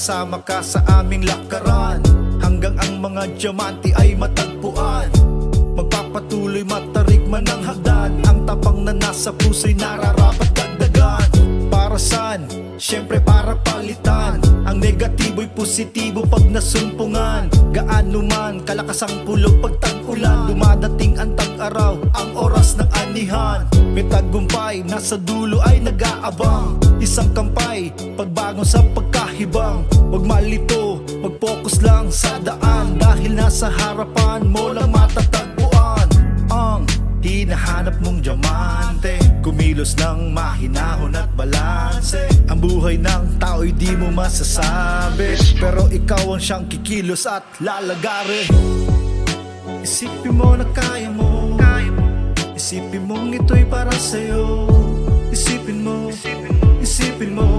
kasama ka sa aming lakaran. Hanggang ang mga diamante ay matagpuan. Magpapatuloy matarigman ng hagdan. Ang tapang na nasa puso'y nararapat dagdagan. Para saan? Siyempre para palitan. Ang negatibo'y positibo pag nasumpungan. Gaano man kalakas ang pulog pag tag-ulan. Dumadating ang tag-araw, ang oras ng anihan May tagumpay, nasa dulo ay nag-aabang. Isang kampay, pagbangon sa pagkahibang. Huwag malito, mag-focus lang sa daan. Dahil nasa harapan mo lang matatagpuan Ang hinahanap mong diamante. Kumilos ng mahinahon at balanse. Ang buhay ng tao'y di mo masasabi. Pero ikaw ang siyang kikilos at lalagari. Isipin mo na kaya mo Isipin mong ito'y para sa'yo. Isipin mo, isipin mo.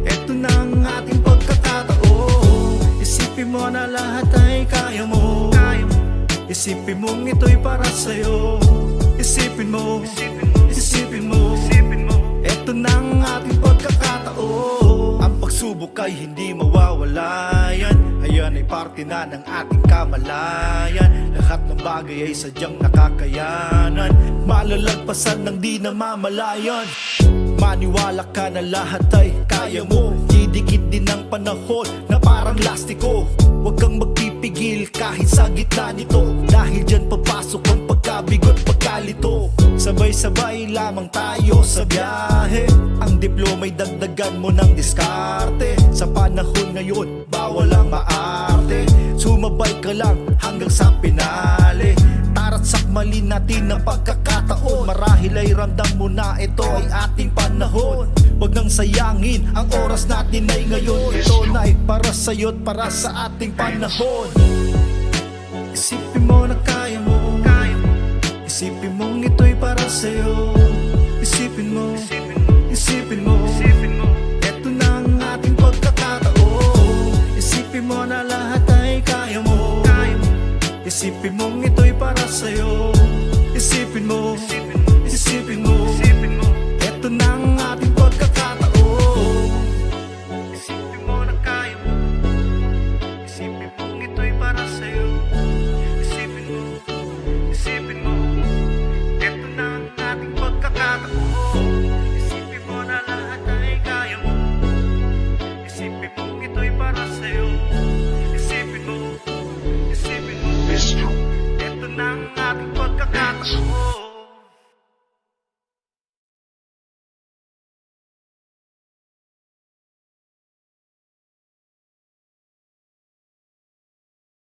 Ito na ang ating pagkakataon. Isipin mo na lahat ay kaya mo. Isipin mong ito'y para sa'yo. Isipin mo, isipin mo. Ito na ang ating pagkakataon. Ang pagsubok ay hindi mawawala ay parte na ng ating kamalayan. Lahat ng bagay ay sadyang nakakayanan. Malalagpasan ng di namamalayan. Maniwala ka na lahat ay kaya mo. Didikit din ang panahon na parang lastiko. Huwag kang magpipigil kahit sa gitna nito. Dahil dyan papasok ang pagkabigot pagkalito Sabay-sabay lamang tayo sa biyahe. Ang diploma'y dagdagan mo ng diskarte. Sa panahon ngayon, bawal ang maarte. Sumabay ka lang hanggang sa pinali Tara't sakmalin natin ang pagkakataon. Marahil ay ramdam mo na ito ay ating panahon. Huwag nang sayangin, ang oras natin ay ngayon. Ito na ay para sa'yo't para sa ating panahon sa'yo. Isipin mo, isipin mo. Ito na ang ating pagkakataon. Isipin mo na lahat ay kaya mo. Isipin mong ito'y ang ating pagkakataon.